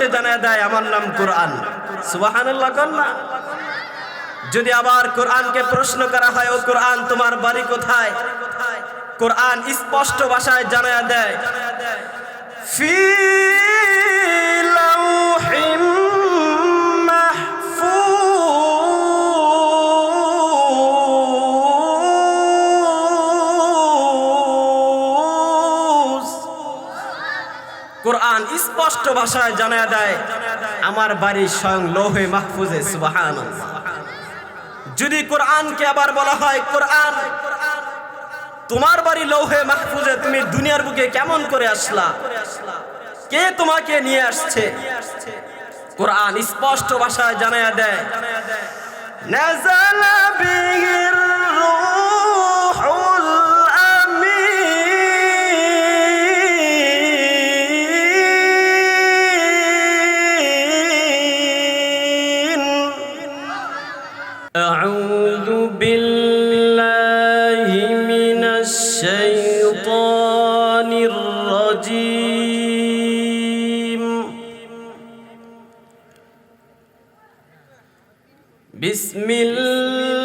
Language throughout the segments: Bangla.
দ্বার্থহীন জানা দেয়, আমার নাম কোরআন। সুবাহানুল্লাহ কন্যা যদি আবার কোরআনকে প্রশ্ন করা হয়, ও কোরআন, তোমার বাড়ি কোথায়? কোরআন স্পষ্ট ভাষায় জানা দেয় কোরআন স্পষ্ট ভাষায় জানা দেয়, আমার বাড়ি স্বয়ং লোহে মাহফুজে সুবাহান যদি কোরআনকে আবার বলা হয়, কোরআন, তোমার বাড়ি লৌহে মাহফুজে, তুমি দুনিয়ার বুকে কেমন করে আসলা? কে তোমাকে নিয়ে আসছে? কোরআন স্পষ্ট ভাষায় জানায়া দেয় রূহুল Bismillah.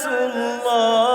الله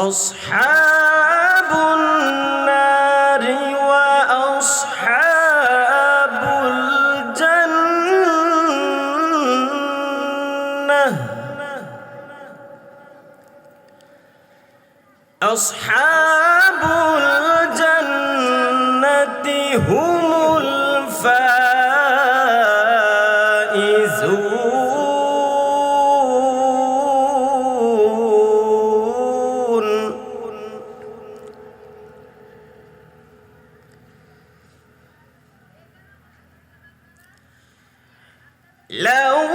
أصحاب لو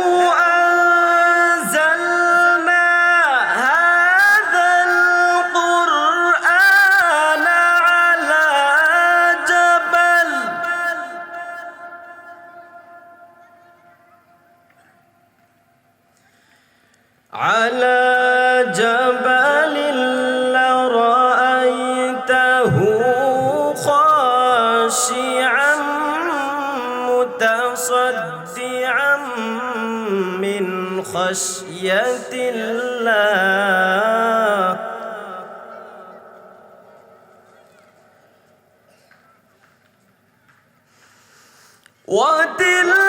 خشية الله وتلك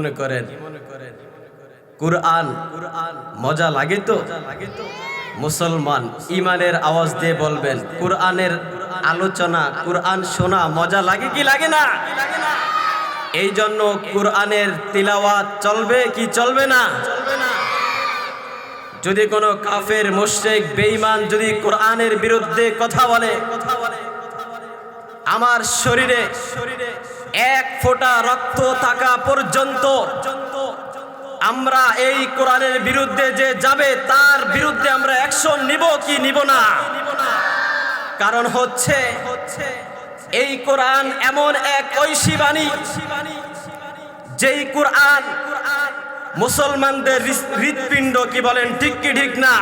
মনে করেন। কুরআন, মজা লাগে তো? মুসলমান ইমানের আওয়াজ দিয়ে বলবেন, কুরআনের আলোচনা, কুরআন শোনা মজা লাগে কি লাগে না? এই জন্য কুরআনের তিলাওয়াত চলবে কি চলবে না? যদি কোনো কাফের, মুশরিক, বেঈমান যদি কোরআনের বিরুদ্ধে কথা বলে, আমার শরীরে শরীরে এক ফোঁটা রক্ত থাকা পর্যন্ত আমরা এই কোরআনের বিরুদ্ধে যে যাবে, তার বিরুদ্ধে আমরা অ্যাকশন নিব কি নিব না? কারণ হচ্ছে এই কোরআন এমন এক ঐশী বাণী, যেই কোরআন মুসলমানদের হৃৎপিণ্ড কি বলেন, ঠিক কি ঠিক না?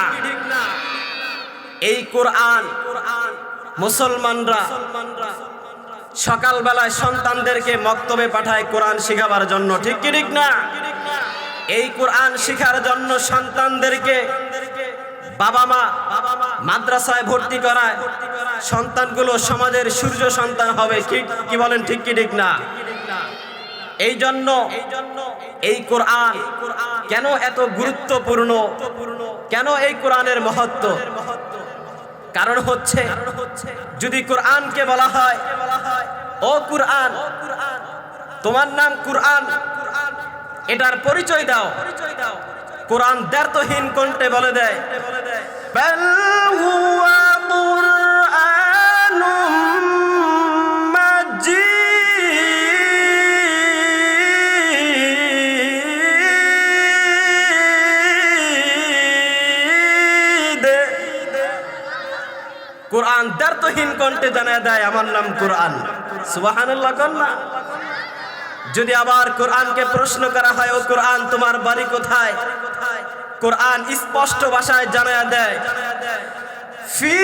এই কোরআন মুসলমানরা সকালবেলায় সন্তানদেরকে মক্তবে পাঠায় কোরআন শিখাবার জন্য, ঠিক কি ঠিক না? এই কোরআন শিখার জন্য সন্তানদেরকে বাবা মা মাদ্রাসায় ভর্তি করায়, সন্তানগুলো সমাজের সূর্য সন্তান হবে, ঠিক কি বলেন, ঠিক কি ঠিক না? এই জন্য এই কোরআন কেন এত গুরুত্বপূর্ণ? কেন এই কোরআনের মহত্ব? কারণ হচ্ছে, যদি কোরআনকে বলা হয়, ও কুরআন, তোমার নাম কুরআন, এটার পরিচয় দাও। কোরআন দ্বার্থহীন কণ্ঠে বলে দেয় বলে দেয় কোরআন কণ্ঠে জানায় দেয়, আমার নাম কোরআন। সুবাহান্লাহ কন্যা যদি আবার কোরআনকে প্রশ্ন করা হয়, ও কোরআন, তোমার বাড়ি কোথায়? কোরআন স্পষ্ট ভাষায় জানায় দেয়, ফি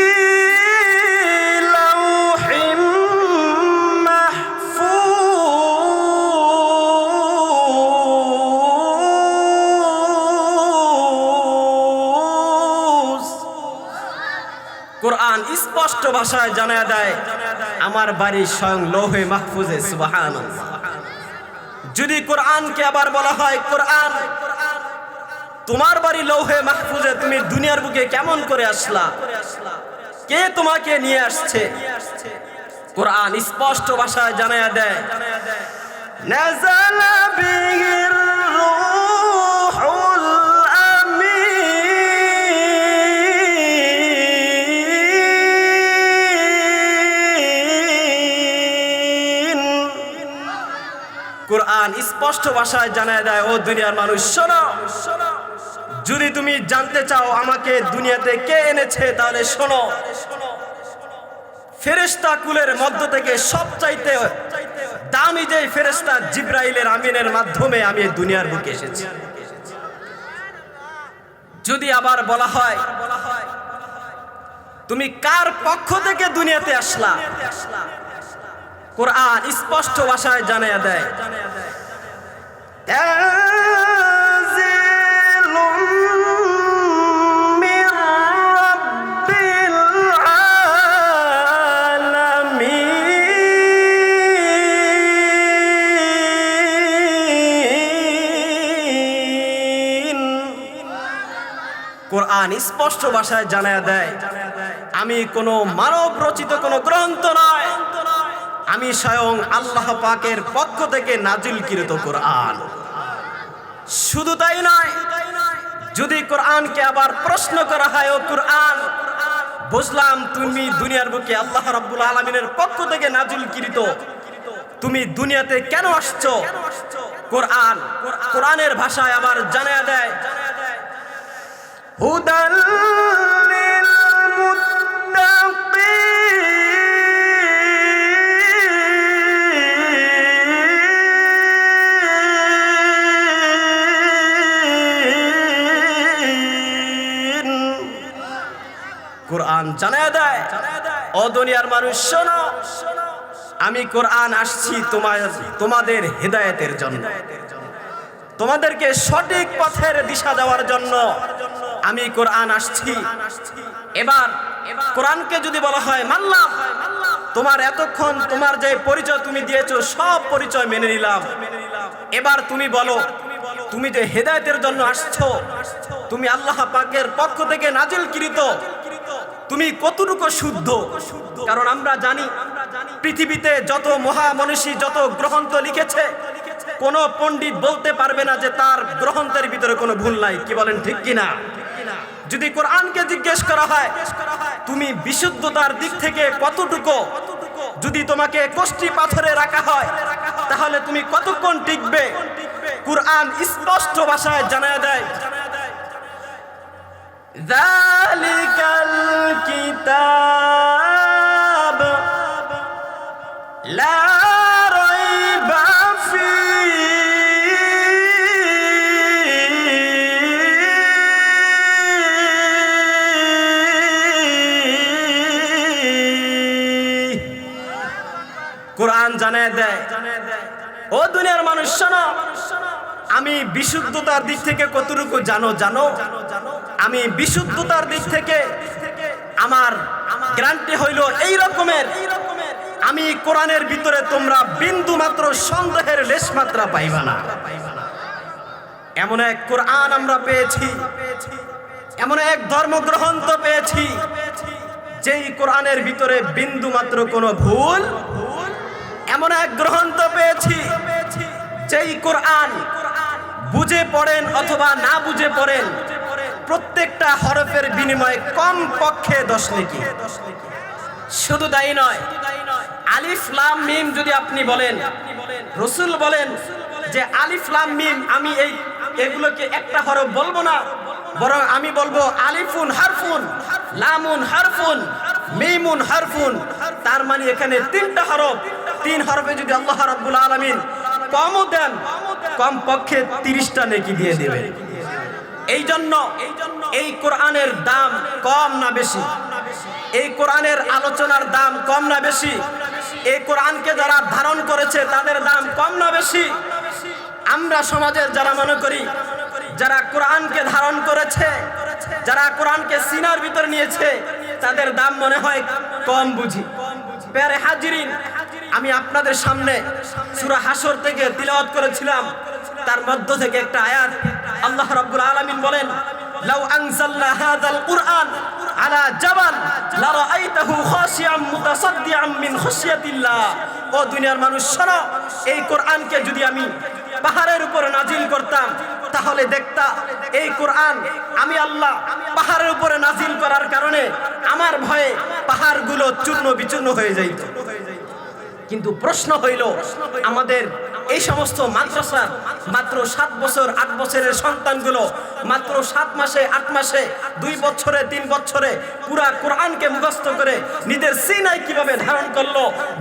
স্পষ্ট ভাষায় জানায় দেয়, আমার বাড়ি স্বয়ং লোহে মাহফুজে সুবাহান যদি কোরআনকে আবার বলা হয়, কোরআন, তোমার বাড়ি লৌহে মাহফুজে, তুমি দুনিয়ার বুকে কেমন করে আসলা? কে তোমাকে নিয়ে আসছে? কোরআন স্পষ্ট ভাষায় জানায় দেয় স্পষ্ট ভাষায় জানায় দেয়, ও দুনিয়ার মানুষ, শোনো। যদি তুমি জানতে চাও আমাকে দুনিয়াতে কে এনেছে, তাহলে শোনো। ফেরেস্তা কুলের মধ্য থেকে সবচাইতে দামি যে ফেরেস্তা জিব্রাইলের আমিনের মাধ্যমে আমি দুনিয়ার বুকে এসেছি। যদি আবার বলা হয়, তুমি কার পক্ষ থেকে দুনিয়াতে আসলা? কোরআন স্পষ্ট ভাষায় জানাইয়া দেয় কোরআন স্পষ্ট ভাষায় জানায়া দেয় আমি কোনো মানব রচিত কোনো গ্রন্থ নয়। আমি স্বয়ং আল্লাহ পাকের পক্ষ থেকে নাজিলকৃত কোরআন। শুধু তাই নয়, যদি কোরআনকে আবার প্রশ্ন করা হয়, ও কোরআন, বুঝলাম তুমি দুনিয়ার বুকে আল্লাহ রাব্বুল আলমিনের পক্ষ থেকে নাজিল কিরিত তুমি দুনিয়াতে কেন আসছো? কোরআন, কোরআনের ভাষায় আবার জানা দেয়। হুদাল কোরআন জানায় দেয়। ও দুনিয়ার মানুষ, শোনো, আমি কোরআন আসছি তোমার তোমাদের হেদায়েতের জন্য। তোমাদেরকে সঠিক পথের দিশা দেওয়ার জন্য আমি কোরআন আসছি। এবার কোরআনকে যদি বলা হয় মানলাম, তোমার এতক্ষণ তোমার যে পরিচয় তুমি দিয়েছ, সব পরিচয় মেনে নিলাম। এবার তুমি বলো, তুমি যে হেদায়তের জন্য আসছো, তুমি আল্লাহ পাকের পক্ষ থেকে নাজিল নাজিলকৃত তুমি কতটুকু শুদ্ধ? কারণ আমরা জানি পৃথিবীতে যত মহামনীষী, যত গ্রন্থ লিখেছে, কোন পণ্ডিত বলতে পারবে না যে তার গ্রন্থের ভিতরে কোনো ভুল নাই। কি বলেন, ঠিক কিনা? যদি কোরআনকে জিজ্ঞেস করা হয়, তুমি বিশুদ্ধতার দিক থেকে কতটুকু? যদি তোমাকে কষ্টি পাথরে রাখা হয়, তাহলে তুমি কতক্ষণ টিকবে? কোরআন স্পষ্ট ভাষায় জানায় দেয় ذلك الكتاب لا ريب فيه কোরআন জানায় দেয় ও দুনিয়ার মানুষ শোনো আমি বিশুদ্ধতার দিক থেকে কতটুকু জানো জানো আমি বিশুদ্ধতার দিক থেকে আমার গ্যারান্টি হইল এই রকমের। আমি কোরআনের ভিতরে তোমরা বিন্দু মাত্র সন্দেহের লেশ মাত্রা পাইবা না। এমন এক কোরআন আমরা পেয়েছি। এমন এক ধর্মগ্রন্থ পেয়েছি, যেই কোরআনের ভিতরে বিন্দু মাত্র কোনো ভুল। এমন এক গ্রন্থ পেয়েছি, যেই কোরআন বুঝে পড়েন অথবা না বুঝে পড়েন। প্রত্যেকটা হরফের বিনিময়ে কম পক্ষে দশ নেকি শুধু তাই নয়, আলিফ, লাম, মিম যদি আপনি বলেন, রসুল বলেন যে আলিফ, লাম, মিম, আমি এই এগুলোকে একটা হরফ বলব না, বরং আমি বলব আলিফুন হারফুন, লামুন হারফুন, মিমুন হারফুন। তার মানে এখানে তিনটা হরফ, তিন হরফে যদি আল্লাহ রাব্বুল আলামিন কমও দেন কম পক্ষে তিরিশটা নেকি দিয়ে দেবে এই জন্য এই কোরআনের দাম কম না বেশি? এই কোরআনের আলোচনার দাম কম না বেশি? এই কোরআনকে যারা ধারণ করেছে, তাদের দাম কম না বেশি? আমরা সমাজের যারা মনে করি, যারা কোরআনকে ধারণ করেছে, যারা কোরআনকে সিনার ভিতর নিয়েছে, তাদের দাম মনে হয় কম বুঝি। হাজিরিন, আমি আপনাদের সামনে সুরা হাসর থেকে তিলাওয়াত করেছিলাম। তার মধ্য থেকে একটা আয়াত আল্লাহ রাব্বুল আলামিন বলেন, লাউ আনজালনা হাযাল কুরআন আলা জাবাল লারাআইতাহু খাশিয়াম মুতাসাদ্দিআম মিন খাশিয়াতিল্লাহ। ও দুনিয়ার মানুষ, শোনো, এই কোরআনকে যদি আমি পাহাড়ের উপরে নাজিল করতাম, তাহলে দেখতা এই কোরআন আমি আল্লাহ পাহাড়ের উপরে নাজিল করার কারণে আমার ভয়ে পাহাড়গুলো চূর্ণ বিচূর্ণ হয়ে যাইত। কিন্তু প্রশ্ন হইল, আমাদের এই সমস্ত মাদ্রাসার মাত্র সাত বছর, আট বছরের সন্তানগুলো মাত্র সাত মাসে, আট মাসে, দুই বছরে, তিন বছরে পুরা কোরআনকে মুখস্থ করে নিজের সিনাই কীভাবে ধারণ করল?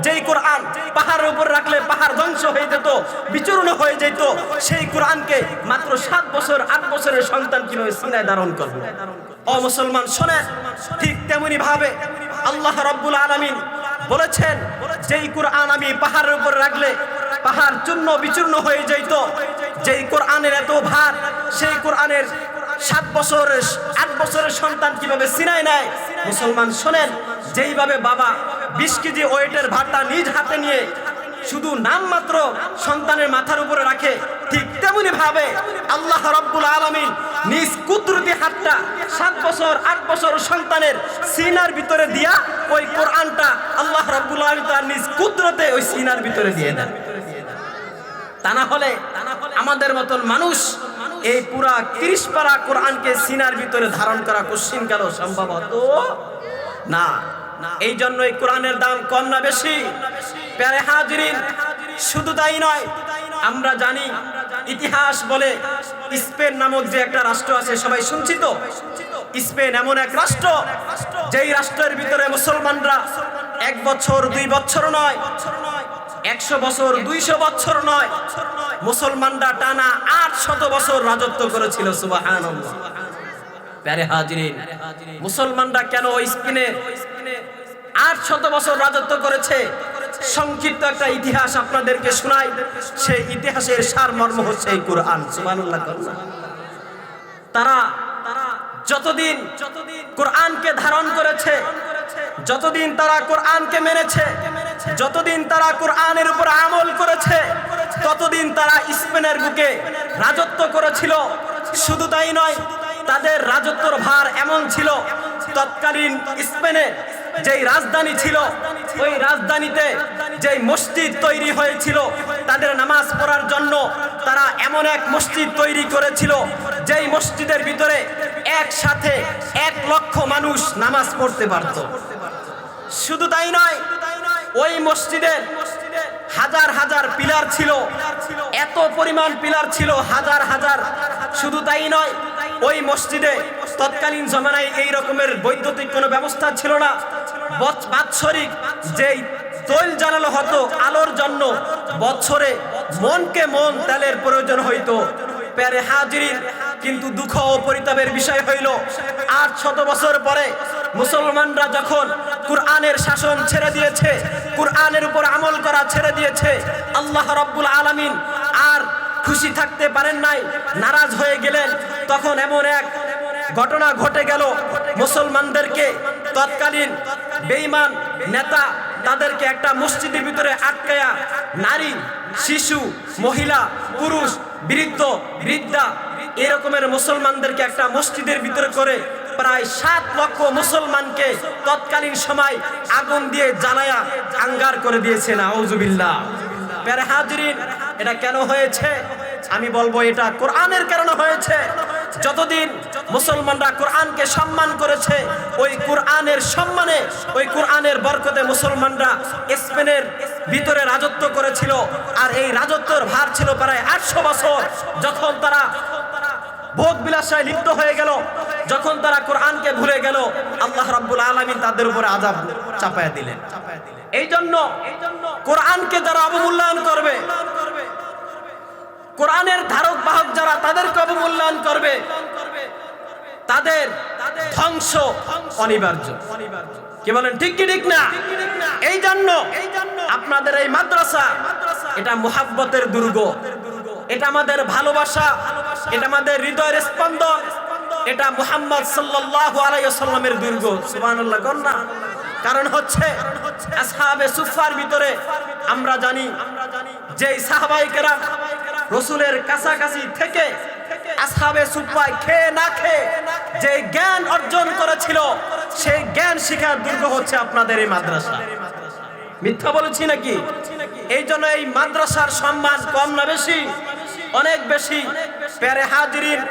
যেই কোরআন পাহাড়ের উপর রাখলে পাহাড় ধ্বংস হয়ে যেত, বিচূর্ণ হয়ে যেত, সেই কোরআনকে মাত্র সাত বছর, আট বছরের সন্তান কীভাবে সিনায় ধারণ করবে ও মুসলমান, শোনেন, ঠিক তেমনি ভাবে আল্লাহ রব্বুল আলমিন বলেছেন, যেই কোরআন আমি পাহাড়ের উপর রাখলে পাহাড় চূর্ণ বিচূর্ণ হয়ে যাইত। যেই কোরআনের এত ভার, সেই কোরআনের সাত বছরের, আট বছরের সন্তান কীভাবে সিনায় নেয়? মুসলমান শোনেন, যেইভাবে বাবা বিশ কেজি ওয়েটের ভাতটা নিজ হাতে নিয়ে শুধু নাম মাত্র সন্তানের মাথার উপরে রাখে, ঠিক তেমনি ভাবে আল্লাহ রব্বুল আলমিন নিজ কুদরতি হাতটা সাত বছর, আট বছর সন্তানের সিনার ভিতরে দিয়া ওই কোরআনটা আল্লাহ রব্বুল আলমিন তার নিজ কুদরতে ওই সিনার ভিতরে দিয়ে দেন। তা না হলে আমাদের মতন মানুষ এই পুরা তিরিশ পারা কোরআনকে সিনার ভিতরে ধারণ করা কোশ্চিন সম্ভব হতো না। এই জন্য এই কোরআনের দাম কম না বেশি। প্যারে হাজরিন, শুধু তাই নয়, আমরা জানি ইতিহাস বলে স্পেন নামক যে একটা রাষ্ট্র আছে, সবাই শুনছি তো? স্পেন এমন এক রাষ্ট্র, যেই রাষ্ট্রের ভিতরে মুসলমানরা এক বছর, দুই বছর নয়, একশো বছর, দুইশো বছর নয়, মুসলমানরা টানা আট শত বছর রাজত্ব করেছিল সুবাহান মুসলমানরা কেন স্পেনে আট শত বছর রাজত্ব করেছে? সংক্ষিপ্ত একটা ইতিহাস আপনাদেরকে শোনাই। সেই ইতিহাসের সারমর্ম হচ্ছে এই কোরআন। সুবহানাল্লাহ তারা যতদিন যতদিন কোরআনকে ধারণ করেছে, যতদিন তারা কোরআনকে মেনেছে, যতদিন তারা কোরআনের উপর আমল করেছে, ততদিন তারা স্পেনের বুকে রাজত্ব করেছিল। শুধু তাই নয়, তাদের রাজত্বর ভার এমন ছিল, তৎকালীন স্পেনে যেই রাজধানী ছিল, ওই রাজধানীতে যেই মসজিদ তৈরি হয়েছিল, তাদের নামাজ পড়ার জন্য তারা এমন এক মসজিদ তৈরি করেছিল, যেই মসজিদের ভিতরে একসাথে এক লক্ষ মানুষ নামাজ পড়তে পারত। শুধু তাই নয়, ওই মসজিদের হাজার হাজার পিলার ছিল, এত পরিমাণ পিলার ছিল, হাজার হাজার। শুধু তাই নয়, ওই মসজিদে তৎকালীন জমানায় এই রকমের বৈদ্যুতিক কোনো ব্যবস্থা ছিল না। বাৎসরিক যেই তৈল জ্বালানো হতো আলোর জন্য বছরে মনকে মন তেলের প্রয়োজন হইতো। প্যারে হাজির কিন্তু দুঃখ ও পরিতাপের বিষয় হইল, আট শত বছর পরে মুসলমানরা যখন কুরআনের শাসন ছেড়ে দিয়েছে, কুরআনের উপর আমল করা ছেড়ে দিয়েছে, আল্লাহ রব্বুল আলামিন আর খুশি থাকতে পারেন নাই, নারাজ হয়ে গেলেন, তখন এমন এক ঘটনা ঘটে গেল, মুসলমানদেরকে তৎকালীন বেঈমান নেতা তাদেরকে একটা মসজিদের ভিতরে আটকায়া নারী, শিশু, মহিলা, পুরুষ, বৃদ্ধ, বৃদ্ধা এরকমের মুসলমানদেরকে একটা মসজিদের ভিতরে করে প্রায় সাত লক্ষ মুসলমানকে তৎকালীন সময় আগুন দিয়ে জ্বালায়া আঙ্গার করে দিয়েছেন আউজুবিল্লাহ প্যারে হাজরিন, এটা কেন হয়েছে? আমি বলব এটা কোরআনের কারণে হয়েছে। যতদিন মুসলমানরা কোরআনকে সম্মান করেছে, ওই কোরআনের সম্মানে, ওই কোরআনের বরকতে মুসলমানরা স্পেনের ভিতরে রাজত্ব করেছিল, আর এই রাজত্বর ভার ছিল প্রায় আটশো বছর। যখন তারা ভোগ বিলাসায় লিপ্ত হয়ে গেল, যখন তারা কোরআনকে ভুলে গেল, আল্লাহ রাব্বুল আলামিন তাদের উপরে আজাব চাপায়া দিলেন। এই জন্য কোরআনকে যারা অবমূল্যায়ন করবে কোরআনের ধারক বাহক যারা, তাদেরকে অবমূল্যায়ন করবে। তাদের ধ্বংস অনিবার্য। কি বলেন, ঠিক কি ঠিক না? এই জন্য আপনাদের এই মাদ্রাসা, এটা মুহাব্বতের দুর্গ। এটা আমাদের ভালোবাসা, এটা আমাদের হৃদয়ের স্পন্দন। এটা মুহাম্মদ সাল্লাল্লাহু আলাইহি সাল্লামের দুর্গ। সুবহানাল্লাহ, কোন না? কারণ হচ্ছে আসহাবে সুফার ভিতরে আমরা জানি যে সাহাবাই কেরাম রসুলের কাছাকাছি থেকে আসহাবে সুফায় খেয়ে না খেয়ে যে জ্ঞান অর্জন করেছিল, সেই জ্ঞান শিখার দুর্গ হচ্ছে আপনাদের এই মাদ্রাসা। মিথ্যা বলেছি নাকি? এই জন্য এই মাদ্রাসার সম্মান কম না বেশি? অনেক বেশি। প্যারে হাজিরিন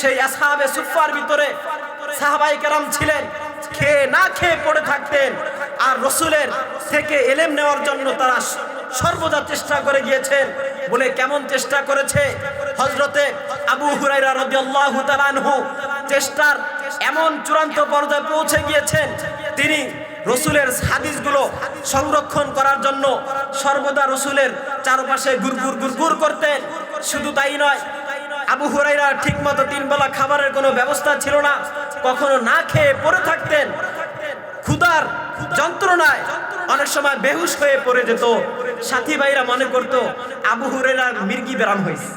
সেই আসহাবে সুফার ভিতরে সাহাবাই কেরাম ছিলেন, খেয়ে না খেয়ে পড়ে থাকতেন। আর রসুলের থেকে এলেম নেওয়ার জন্য তারা সর্বদা চেষ্টা করে গিয়েছেন বলে কেমন চেষ্টা করেছে? হজরতে আবু হুরাইরা রাদিয়াল্লাহু তাআলা আনহু চেষ্টার এমন চূড়ান্ত পর্যায়ে পৌঁছে গিয়েছেন। তিনি রসুলের হাদিসগুলো সংরক্ষণ করার জন্য সর্বদা রসুলের চারপাশে গুরগুর গুরগুর করতেন। শুধু তাই নয়, আবু হুরাইরা ঠিক মতো তিন বেলা খাবারের কোনো ব্যবস্থা ছিল না। কখনো না খেয়ে পড়ে থাকতেন। ক্ষুধার যন্ত্রণায় অনেক সময় বেহুশ হয়ে পড়ে যেত। সাথী ভাইরা মনে করত, আবু হুরাইরার মির্গি ব্যারাম হয়েছে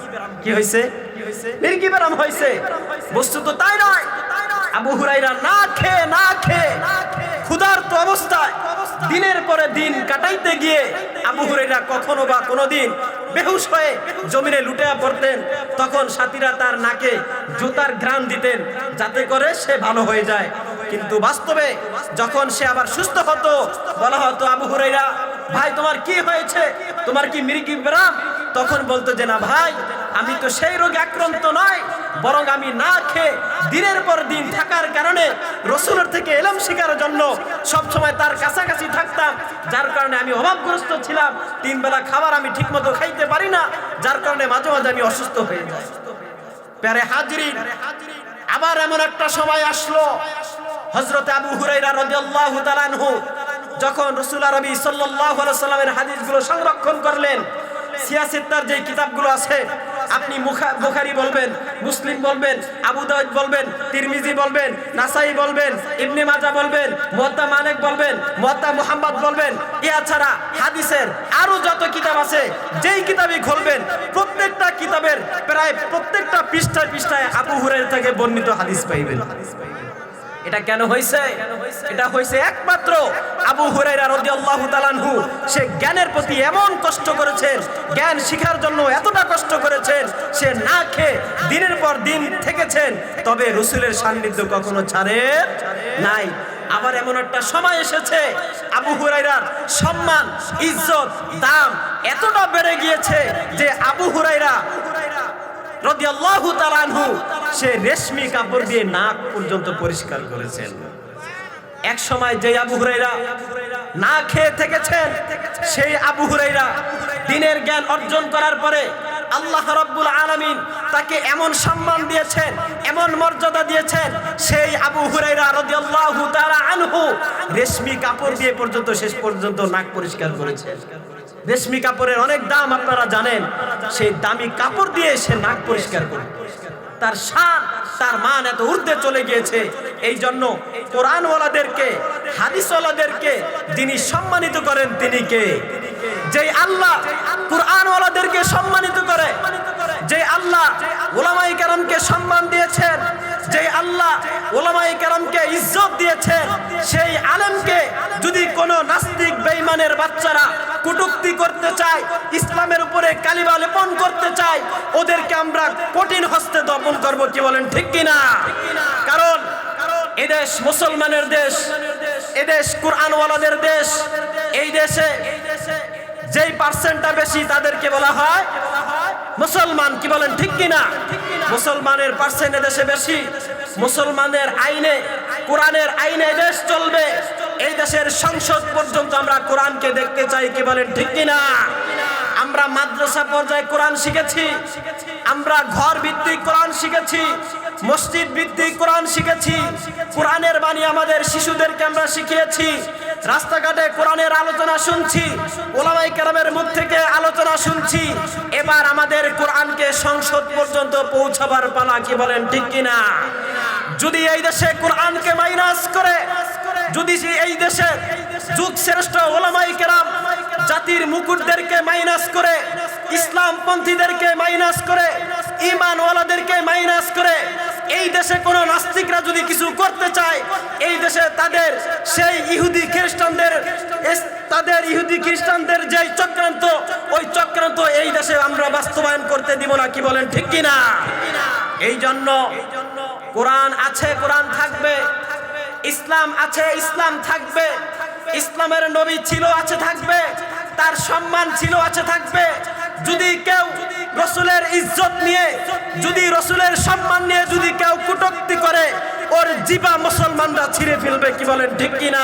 কি হয়েছে মির্গি ব্যারাম হয়েছে বস্তু তো তাই নয়। আবু হুরাইরা না খেয়ে না খেয়ে ক্ষুধার্ত অবস্থায় দিনের পরে দিন কাটাইতে গিয়ে আবু হুরাইরা কখনো বা কোনোদিন বেহুশ হয়ে জমিনে লুটে পড়তেন। তখন সাথীরা তার নাকে জুতার ঘ্রাণ দিতেন, যাতে করে সে ভালো হয়ে যায়। কিন্তু বাস্তবে যখন সে আবার সুস্থ হতো, বলা হতো, আবু হুরাইরা ভাই, তোমার কি হয়েছে? তোমার কি মৃগি ব্রাম? তখন বলতো যে, না ভাই, আমি তো সেই রোগে আক্রান্ত নয়, বরং আমি না খেয়ে দিনের পর দিন থাকার কারণে রসুলের থেকে এলাম শিকার জন্য। সব সময় তার কাছাকাছি থাকতাম, যার কারণে আমি অভাবগ্রস্ত ছিলাম। তিন বেলা খাবার আমি ঠিকমতো খাইতে পারি না, যার কারণে মাঝে মাঝে আমি অসুস্থ হয়ে যাই। প্যারে হাজিরি আবার এমন একটা সময় আসলো হজরত আবু হুরাইরা রাদিয়াল্লাহু তাআলা আনহু যখন রাসূল আরবি সাল্লাল্লাহু আলাইহি সাল্লামের হাদিসগুলো সংরক্ষণ করলেন, সিয়াসিত্তার যে কিতাবগুলো আছে, আপনি বুখারী বলবেন, মুসলিম বলবেন, আবু দাউদ বলবেন, তিরমিজি বলবেন, নাসাই বলবেন, ইবনে মাজা বলবেন, মুয়াত্তা মালিক বলবেন, মুয়াত্তা মুহাম্মদ বলবেন ইয়া ছাড়া হাদিসের আরও যত কিতাব আছে, যেই কিতাবই খুলবেন, প্রত্যেকটা কিতাবের প্রায় প্রত্যেকটা পৃষ্ঠায় পৃষ্ঠায় আবু হুরাইরা থেকে বর্ণিত হাদিস পাইবেন। এটা কেন হয়েছে এটা হয়েছে একমাত্র আবু হুরাইরা রাদিয়াল্লাহু তাআলাহু সে জ্ঞানের প্রতি এমন কষ্ট করেছেন, জ্ঞান শিখার জন্য এতটা কষ্ট করেছেন, সে না খেয়ে দিনের পর দিন থেকেছেন, তবে রসুলের সান্নিধ্য কখনো ছাড়ে নাই। আবার এমন একটা সময় এসেছে, আবু হুরাইরার সম্মান, ইজ্জত, দাম এতটা বেড়ে গিয়েছে যে আবু হুরাইরা রাদিয়াল্লাহু তাআলা আনহু, সে রেশমি কাপড় দিয়ে নাক পর্যন্ত পরিষ্কার করেছেন। এক সময় যে আবু হুরাইরা না খেয়ে থেকেছেন, সেই আবু হুরাইরা দিনের জ্ঞান অর্জন করার পরে আল্লাহ রাব্বুল আলামিন তাকে এমন সম্মান দিয়েছেন, এমন মর্যাদা দিয়েছেন, সেই আবু হুরাইরা রাদিয়াল্লাহু তাআলা আনহু রেশমি কাপড় দিয়ে পর্যন্ত, শেষ পর্যন্ত নাক পরিষ্কার করেছেন। রেশমি কাপড়ের অনেক দাম আপনারা জানেন। সেই দামি কাপড় দিয়ে সে নাক পরিষ্কার করে। তার সার তার মান এত ঊর্ধ্বে চলে গিয়েছে। এই জন্য কোরআনওয়ালাদেরকে, হাদিসওয়ালাদেরকে যিনি সম্মানিত করেন তিনি কে? যে আল্লাহ কোরআনওয়ালাদেরকে সম্মানিত করে যে আল্লাহ ওলামাই কারামকে সম্মান দিয়েছেন, যে আল্লাহ ওলামাই কারামকে ইজ্জত দিয়েছেন, সেই আলেমকে যদি কোনো নাস্তিক বেঈমানের বাচ্চারা কটুক্তি করতে চায়, ইসলামের উপরে কালিমা লেপন করতে চায়, ওদেরকে আমরা কঠিন হস্তে দমন করব কি বলেন ঠিক কিনা কারণ এদেশ মুসলমানের দেশ এদেশ কোরআনওয়ালাদের দেশ, এই দেশে যেই পার্সেন্টটা বেশি তাদেরকে বলা হয় মুসলমান, কি বলেন, ঠিক কিনা? মুসলমানের পার্সেন্ট দেশে বেশি, মুসলমানের আইনে, কোরআনের আইনে দেশ চলবে। এই দেশের সংসদ পর্যন্ত আমরা কোরআনকে দেখতে চাই, কি বলেন, ঠিক কিনা? আমরা মাদ্রাসা পর্যায়ে কোরআন শিখেছি, আমরা ঘর ভিত্তিক কোরআন শিখেছি, মসজিদ ভিত্তিক কোরআন শিখেছি, কোরআনের বাণী আমাদের শিশুদেরকে আমরা শিখিয়েছি রাস্তাঘাটে কোরআনের আলোচনা শুনছি ওলামাই কেরামের মুখ থেকে আলোচনা শুনছি, এবার আমাদের কোরআনকে সংসদ পর্যন্ত পৌঁছাবার পালা কি বলেন ঠিক কিনা? যদি এই দেশে কোরআনকে মাইনাস করে, যদি এই দেশে যুগ শ্রেষ্ঠ ওলামাই কেরাম জাতির মুকুটদেরকে মাইনাস করে ইসলাম পন্থীদেরকে মাইনাস করে, ইমানওয়ালাদেরকে মাইনাস করে, এই দেশে কোনো নাস্তিকরা যদি কিছু করতে চায়, এই দেশে তাদের সেই ইহুদি খ্রিস্টানদের তাদের ইহুদি খ্রিস্টানদের যেই চক্রান্ত, ওই চক্রান্ত এই দেশে আমরা বাস্তবায়ন করতে দিব না, কি বলেন, ঠিক কিনা? এই জন্য কোরআন আছে, কোরআন থাকবে, ইসলাম আছে, ইসলাম থাকবে, ইসলামের নবী ছিল, আছে, থাকবে, তার সম্মান ছিল, আছে, থাকবে যদি কেউ রসুলের ইজ্জত নিয়ে, যদি রসুলের সম্মান নিয়ে যদি কেউ কুটক্তি করে, ওর জীবা মুসলমানরা ছিঁড়ে ফেলবে, কি বলেন ঠিক কিনা?